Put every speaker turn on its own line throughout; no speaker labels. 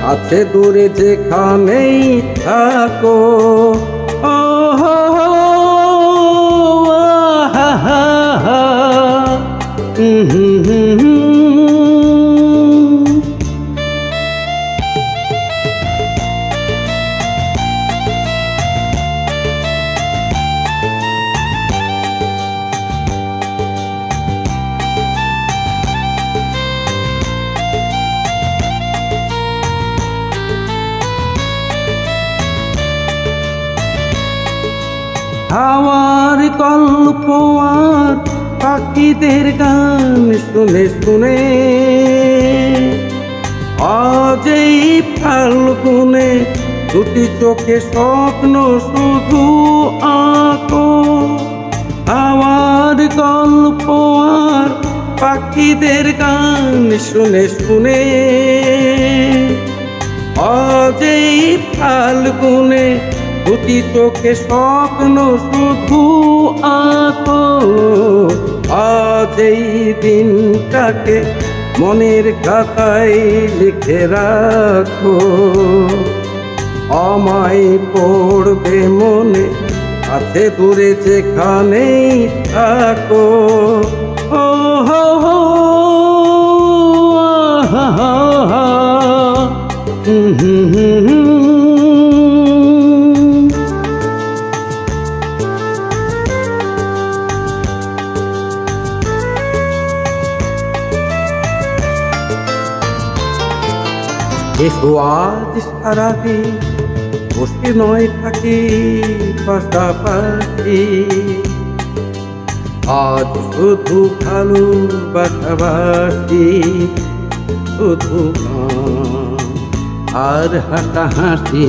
কাছে দূরে যেখানেই থাকো। ও হাওয়ার গল্প পাখিদের গান শুনে শুনে আজ এই ফাল্গুনে দুটি চোখে স্বপ্ন শুধু আঁকো। হাওয়ার গল্প আর পাখিদের গান শুনে শুনে আজ এই ফাল্গুনে দুটি চোখে স্বপ্ন শুধু আঁকো। আজ এই দিনটাকে মনের খাতায় লিখে রাখো। আমায় পড়বে মনে আছে দূরে যেখানেই থাকো। ও হো হো আহা হা হা, হুম হুম হুম। এসো আজ সারাদিন বসে নয় থাকি পাশাপাশি। আজ শুধু ভালো বাসাবাসি শুধু আর হাসাহাসি।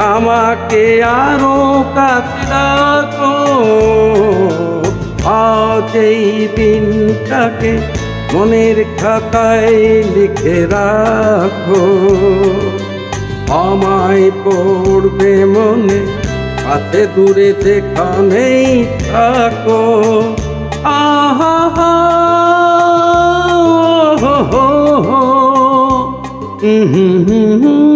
আমাকে আরও কাছে রাখো আজ এই দিনটাকে মনের খাতায় লিখে রাখো। আমায় পড়বে মনে কাছে দূরে যেখানেই থাকো। আহা হা, হো হো হুম হুম হুম।